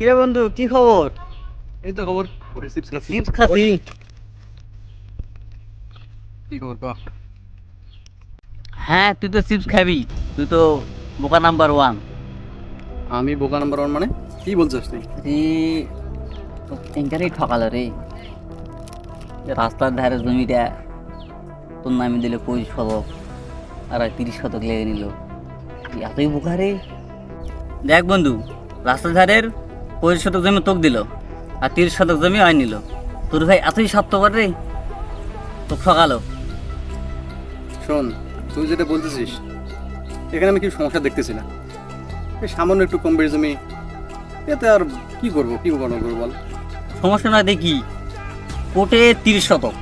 কিরে বন্ধু কি খবর? এই তো খবর চিপস খাচ্ছি। চিপস কি খবর হ্যাঁ তুই তো চিপস খাবি তুই তো বোকা নাম্বার ওয়ান আমি বোকা নাম্বার ওয়ান মানে? কি বলছিস তুই? ট্যাঙ্কারেই ঠকালো রে। রাস্তার ধারে জমিটা তোর নামে দিলে পঁচিশ শতক আর আর তিরিশ শতক লেগে নিল। এতই বোকা রে। দেখ বন্ধু রাস্তার ধারের পঁচিশ শতক জমি তোক দিল আর তিরিশ শতক জমি হয় নিল। তোর ভাই এতই স্বার্থপর রে? তোক ঠকালো। শোন তুই যেটা বলতেছিস এখানে আমি কি সমস্যা দেখতেছি না। এই সামান্য একটু কম বেড়ে জমি এতে আর কি করব কি করব করব বল? সমস্যা না দেখি। কোটে তিরিশ শতক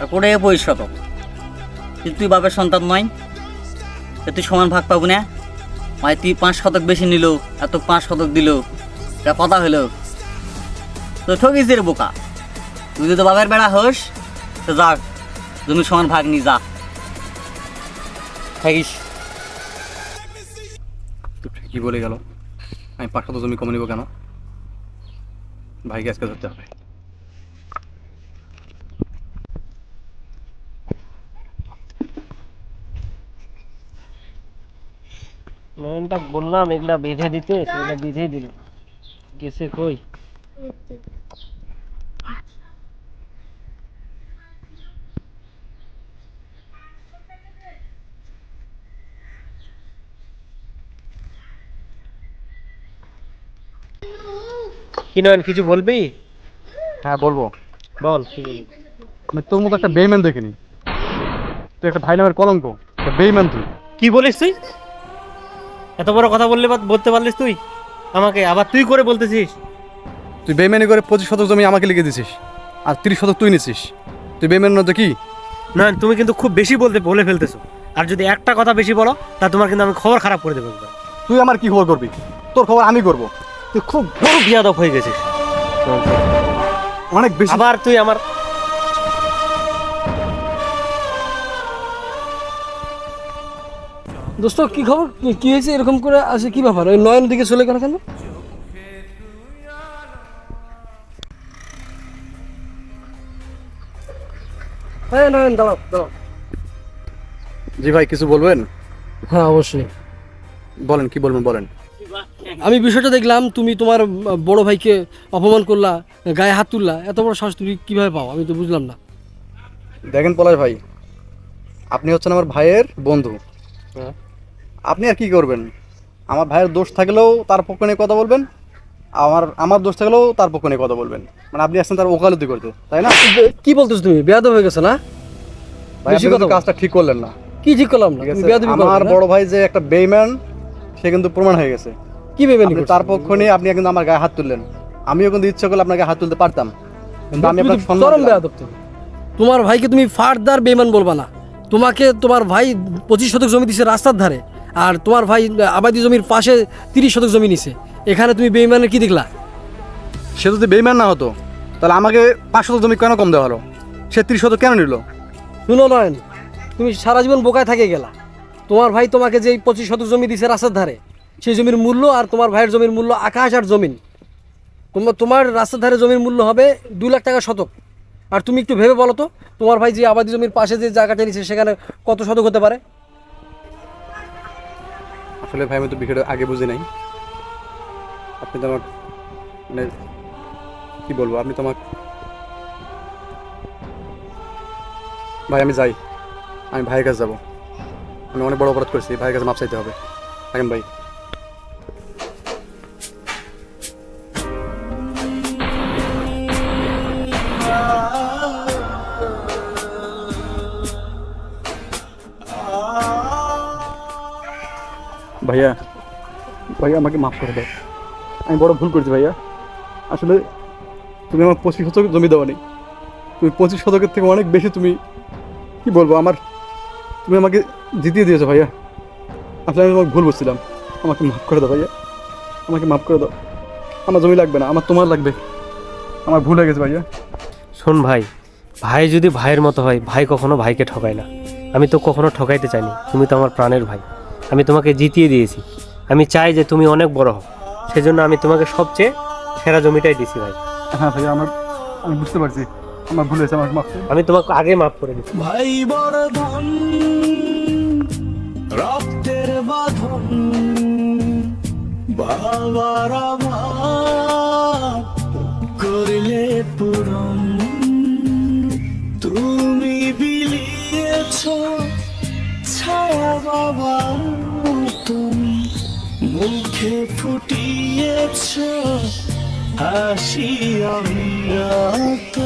আর কোটে পঁচিশ শতক। কিন্তু তুই বাপের সন্তান নয় তা তুই সমান ভাগ পাবো না। মানে তুই পাঁচ শতক বেশি নিল এত পাঁচ শতক দিল। এটা কথা হলো তো ঠকিস রে বোকা। তুই যদি বাবার বেড়া হোস তো যা জমি সমান ভাগ নি যা। থাকিস। তো কি বলে গেল? আমি পাঁচ শত জমি কমে নেব কেন? ভাইকে আজকে ধরতে হবে। বললাম এগুলা বেঁধে দিতে সেগুলা বেঁধে দিল গেছে কই? কি নয়ন কিছু বলবি? হ্যাঁ বলব। বল আমি তোর মতো একটা বেইম্যান দেখিনি। তুই একটা ভাই নামের কলঙ্ক একটা বেইম্যান তুই। কি বলিস তুই? এত বড় কথা বললে বলতে পারলিস তুই? আমাকে আবার তুই করে বলতেছিস? তুই বেইমানি করে পঁচিশ শতক জমি আমাকে লিখে দিছিস আর তিরিশ শতক তুই নিছিস। তুই বেইমান না তো কি? না তুমি কিন্তু খুব বেশি বলতে বলে ফেলতেছো। আর যদি একটা কথা বেশি বলো তা তোমার কিন্তু আমি খবর খারাপ করে দেবো তুই আমার কি খবর করবি? তোর খবর আমি করব। তুই খুব বড় বিয়াদব হয়ে গেছিস। অনেক বেশি আবার তুই আমার দোস্ত কি খবর? কি- হয়েছে? এরকম করে আসে কি ব্যাপার? ওই নয়ন দিকে চলে গেল কেন? হ্যাঁ নয়ন দাঁড়াও দাঁড়াও। জি ভাই কিছু বলবেন? হ্যাঁ অবশ্যই। বলেন কি বলবেন বলেন। আমি বিষয়টা দেখলাম তুমি তোমার বড় ভাইকে অপমান করলা গায়ে হাত তুললা এত বড় সাহস তুমি কীভাবে পাও? আমি তো বুঝলাম না। দেখেন পলাশ ভাই আপনি হচ্ছেন আমার ভাইয়ের বন্ধু। হ্যাঁ। আপনি আর কি করবেন? আমার ভাইয়ের দোষ থাকলেও তার পক্ষ নিয়ে কথা বলবেন। আমার আমার দোষ থাকলেও তার পক্ষ নিয়ে কথা বলবেন। মানে আপনি আসছেন তার ওকালতি করতে তাই না? কি বলতেছো তুমি? বেয়াদব হয়ে গেছো না? ভাই বেশি কথা কাজটা ঠিক করলেন না। কি ঠিক করলাম না? আমার বড় ভাই যে একটা বেইম্যান সে কিন্তু প্রমাণ হয়ে গেছে। কি ভেবে আপনি তার পক্ষ নিয়ে আপনি কিন্তু আমার গায়ে হাত তুললেন। আমিও কিন্তু ইচ্ছা করলে আপনাকে হাত তুলতে পারতাম। কিন্তু আমি আপনাকে সম্মান বেয়াদব তোমার ভাইকে তুমি ফারদার বেমান বলবা না। তোমাকে তোমার ভাই পঁচিশ শতক জমি দিছে রাস্তার ধারে। আর তোমার ভাই আবাদি জমির পাশে তিরিশ শতক জমি নিছে। এখানে তুমি বেইমানের কি দেখলা? সে যদি বেইমান না হতো তাহলে আমাকে পাঁচ শতক জমি কেন কম দেওয়া হলো? সে তিরিশ শতক কেন নিল? শুনো নয়ন তুমি সারা জীবন বোকায় থাকে গেলা। তোমার ভাই তোমাকে যে পঁচিশ শতক জমি দিছে রাস্তার ধারে সেই জমির মূল্য আর তোমার ভাইয়ের জমির মূল্য আকাশ আর জমিন। তোমার তোমার রাস্তার ধারে জমির মূল্য হবে দু লাখ টাকা শতক। আর তুমি একটু ভেবে বলো তো তোমার ভাই যে আবাদি জমির পাশে যে জায়গাটা নিছে সেখানে কত শতক হতে পারে? আসলে ভাই, আমি তো বিষয়টা আগে বুঝি নাই। আপনি তো আমার মানে কি বলব, আপনি তো আমার ভাই, আমি যাই। আমি ভাইয়ের কাছে যাব। আমি অনেক বড় অপরাধ করেছি, ভাইয়ের কাছে মাপ চাইতে হবে। থাকেন ভাই। ভাইয়া ভাইয়া আমাকে মাফ করে দাও। আমি বড় ভুল করেছি ভাইয়া। আসলে তুমি আমার পঁচিশ শতক জমি দেওয়া নেই তুমি পঁচিশ শতকের থেকে অনেক বেশি তুমি, কি বলব, আমার, তুমি আমাকে জিতিয়ে দিয়েছ ভাইয়া। আসলে আমি তোমাকে ভুল বুঝছিলাম। আমাকে মাফ করে দাও ভাইয়া। আমাকে মাফ করে দাও। আমার জমি লাগবে না, আমার তোমার লাগবে। আমার ভুল হয়ে গেছে ভাইয়া। শোন ভাই ভাই যদি ভাইয়ের মতো হয়, ভাই কখনো ভাইকে ঠকায় না। আমি তো কখনো ঠকাইতে চাইনি। তুমি তো আমার প্রাণের ভাই। আমি তোমাকে জিতিয়ে দিয়েছি। আমি চাই যে তুমি অনেক বড় হও। সেজন্য আমি তোমাকে সবচেয়ে সেরা জমিটাই দিছি ভাই। হ্যাঁ ভাই আমার আমি বুঝতে পারছি। আমার ভুল হয়েছে আমার মাফ আমি তোমাকে আগে মাফ করে দিচ্ছি ভাই বড় ধন রক্তের বাঁধন বাবার মুখে ফুটিয়েছ হাসি অবিরত। তুমি